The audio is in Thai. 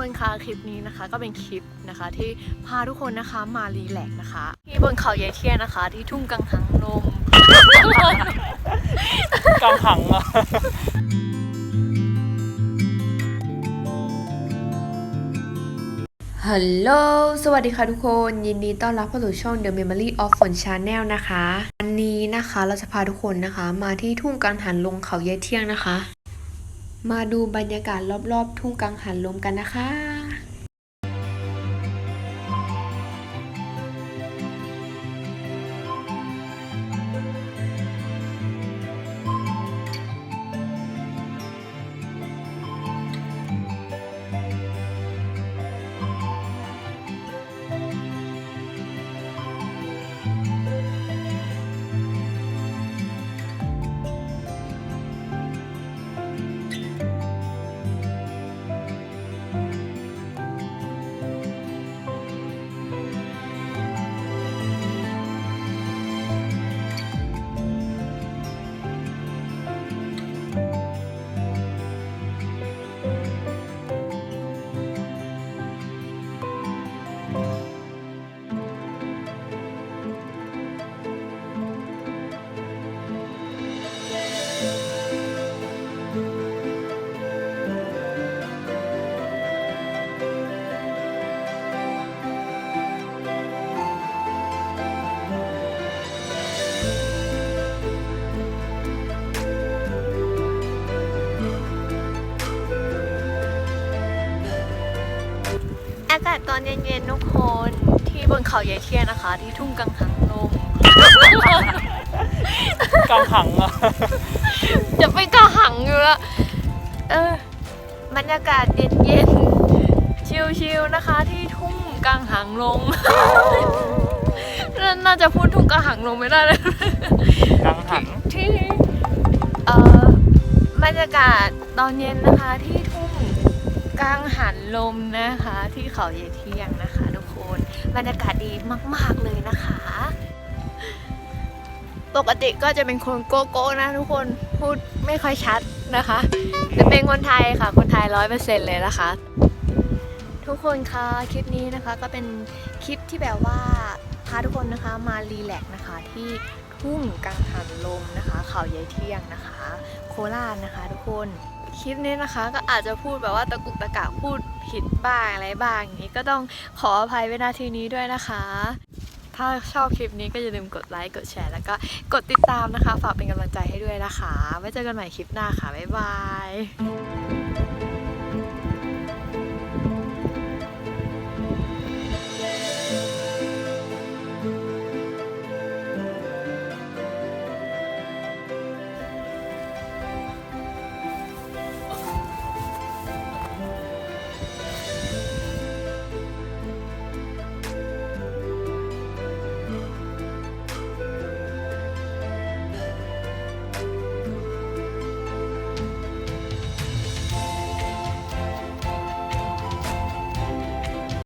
คนคะคลิปนี้นะคะก็เป็นคลิปนะคะที่พาทุกคนนะคะมารีแลกซ์นะคะ ที่บนเขาใหญ่เที่ยนะคะ ที่ทุ่งกังหันลมกังหังอะฮัลโหล สวัสดีค่ะทุกคน ยินดีต้อนรับเข้าสู่ช่อง The Memory of Fun Channel นะคะ วันนี้นะคะเราจะพาทุกคนนะคะ มาที่ทุ่งกังหันลมเขาเยเที่ยงนะคะ มาดูบรรยากาศรอบๆ ทุ่งกังหันลมกันนะคะ อากาศตอนเย็นๆทุกคนที่บนเขาใหญ่เที่ยนะคะ ที่ทุ่งกังหันลมกังหังอะ จะไปกระหังอยู่แล้วเออบรรยากาศเย็นๆ ชิลๆนะคะ ที่ทุ่งกังหังลมน่าจะพูดทุ่งกังหังลมไม่ได้เลย กังหัง ที่เอ่อบรรยากาศตอนเย็นนะคะที่ทุ่ง กลางหันลมนะคะ ที่เขาเยเที่ยงนะคะทุกคนบรรยากาศดีมาก ๆเลยนะคะ ปกติก็จะเป็นคนโกโก้นะทุกคนพูดไม่ค่อยชัดนะคะแต่เป็นคนไทยค่ะ คนไทยร้อยเปอร์เซ็นต์เลยนะคะ ทุกคนคะคลิปนี้นะคะก็เป็นคลิปที่แบบว่าพาทุกคนนะคะมารีแลกซ์นะคะที่ทุ่งกังหันลมนะคะ เขาใหญ่เที่ยงนะคะ โคราชนะคะ ทุกคน คลิปนี้นะคะ ก็อาจจะพูดแบบว่าตะกุกตะกะพูดผิดบ้างอะไรบ้างอย่างนี้ก็ต้องขออภัยไว้นาทีนี้ด้วยนะคะ ถ้าชอบคลิปนี้ก็อย่าลืมกดไลค์กดแชร์แล้วก็กดติดตามนะคะ ฝากเป็นกำลังใจให้ด้วยนะคะ ไว้เจอกันใหม่คลิปหน้าค่ะบ๊ายบาย